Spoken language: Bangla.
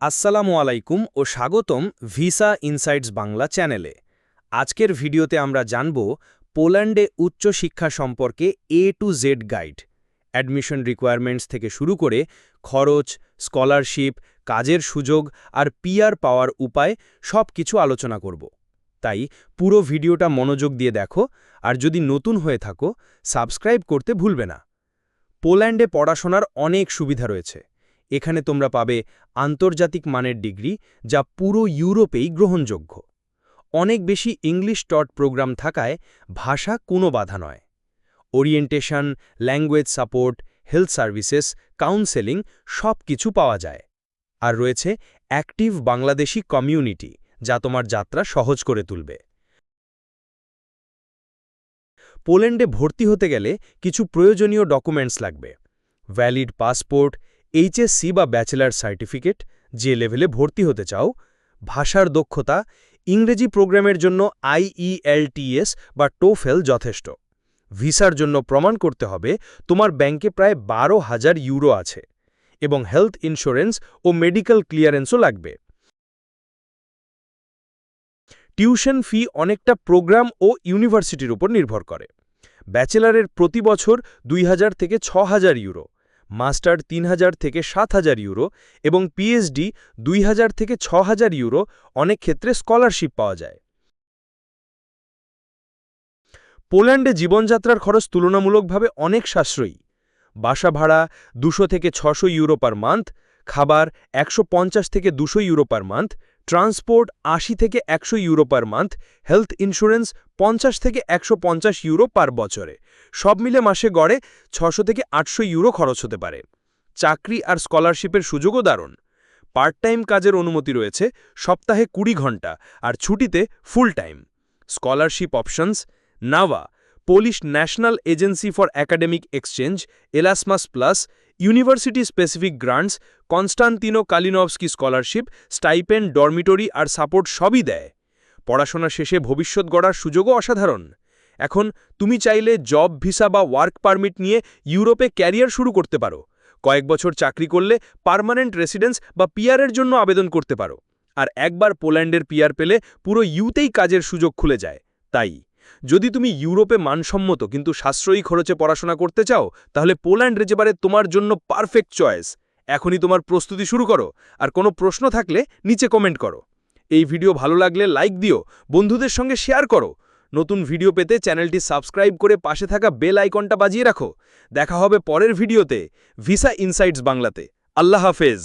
আসসালামু আলাইকুম ও স্বাগতম ভিসা ইনসাইটস বাংলা চ্যানেলে। আজকের ভিডিওতে আমরা জানব পোল্যান্ডে উচ্চশিক্ষা সম্পর্কে A to Z guide admission requirements থেকে শুরু করে খরচ স্কলারশিপ কাজের সুযোগ আর পিআর পাওয়ার উপায় সব কিছু আলোচনা করব। তাই পুরো ভিডিওটা মনোযোগ দিয়ে দেখো আর যদি নতুন হয়ে থাকো, সাবস্ক্রাইব করতে ভুলবে না। পোল্যান্ডে পড়াশোনার অনেক সুবিধা রয়েছে। এখানে তোমরা পাবে আন্তর্জাতিক মানের ডিগ্রি যা পুরো ইউরোপেই গ্রহণযোগ্য। অনেক বেশি ইংলিশ টট প্রোগ্রাম থাকায় ভাষা কোনো বাধা নয়। Orientation, language support, health services, counselling সব কিছু পাওয়া যায়। আর রয়েছে অ্যাক্টিভ বাংলাদেশি কমিউনিটি যা তোমার যাত্রা সহজ করে তুলবে। পোল্যান্ডে ভর্তি হতে গেলে কিছু প্রয়োজনীয় ডকুমেন্টস লাগবে। ভ্যালিড পাসপোর্ট এইচএসসি বা ব্যাচেলার সার্টিফিকেট যে লেভেলে ভর্তি হতে চাও, ভাষার দক্ষতা, ইংরেজি প্রোগ্রামের জন্য আইইএলটিএস বা টোফেল যথেষ্ট। ভিসার জন্য প্রমাণ করতে হবে তোমার ব্যাংকে প্রায় বারো হাজার ইউরো আছে এবং হেলথ ইন্স্যুরেন্স ও মেডিকেল ক্লিয়ারেন্সও লাগবে। টিউশন ফি অনেকটা প্রোগ্রাম ও ইউনিভার্সিটির উপর নির্ভর করে। ব্যাচেলারের প্রতি বছর দুই হাজার থেকে ছ ইউরো মাস্টার তিন হাজার থেকে সাত হাজার ইউরো এবং পিএইচডি দুই হাজার থেকে ছ হাজার ইউরো অনেক ক্ষেত্রে স্কলারশিপ পাওয়া যায়। পোল্যান্ডে জীবনযাত্রার খরচ তুলনামূলকভাবে অনেক সাশ্রয়ী। বাসা ভাড়া দুশো থেকে ছশো ইউরো পার মান্থ, খাবার একশো পঞ্চাশ থেকে দুশো ইউরো পার মান্থ, ট্রান্সপোর্ট আশি থেকে একশো euro per month, health insurance পঞ্চাশ থেকে একশো পঞ্চাশ ইউরো পার বছরে। সব মিলে মাসে গড়ে ছশো থেকে আটশো ইউরো খরচ হতে পারে। চাকরি আর স্কলারশিপের সুযোগও দারুণ। পার্ট টাইম কাজের অনুমতি রয়েছে সপ্তাহে কুড়ি ঘণ্টা আর ছুটিতে full time. Scholarship options, নাভা, Polish National Agency for Academic Exchange, Erasmus Plus, university specific grants, Konstanty Kalinowski scholarship stipend dormitory R support সবই দেয়। পড়াশোনা শেষে ভবিষ্যৎ গড়ার সুযোগও অসাধারণ। এখন তুমি চাইলে জব ভিসা বা ওয়ার্ক পারমিট নিয়ে ইউরোপে ক্যারিয়ার শুরু করতে পারো। কয়েক বছর চাকরি করলে পার্মানেন্ট রেসিডেন্স বা পিয়ারের জন্য আবেদন করতে পারো। আর একবার পোল্যান্ডের পিয়ার পেলে পুরো ইউতেই কাজের সুযোগ খুলে যায়। তাই, যদি তুমি ইউরোপে মানসম্মত কিন্তু সাশ্রয়ী খরচে পড়াশোনা করতে চাও, তাহলে পোল্যান্ড রেজেবারে তোমার জন্য পারফেক্ট চয়েস এখনই তোমার প্রস্তুতি শুরু করো। আর কোনো প্রশ্ন থাকলে নিচে কমেন্ট করো। এই ভিডিও ভালো লাগলে লাইক দিও। বন্ধুদের সঙ্গে শেয়ার করো। নতুন ভিডিও পেতে চ্যানেলটি সাবস্ক্রাইব করে পাশে থাকা বেল আইকনটা বাজিয়ে রাখো। দেখা হবে পরের ভিডিওতে। ভিসা ইনসাইটস বাংলাতে। আল্লাহ হাফেজ।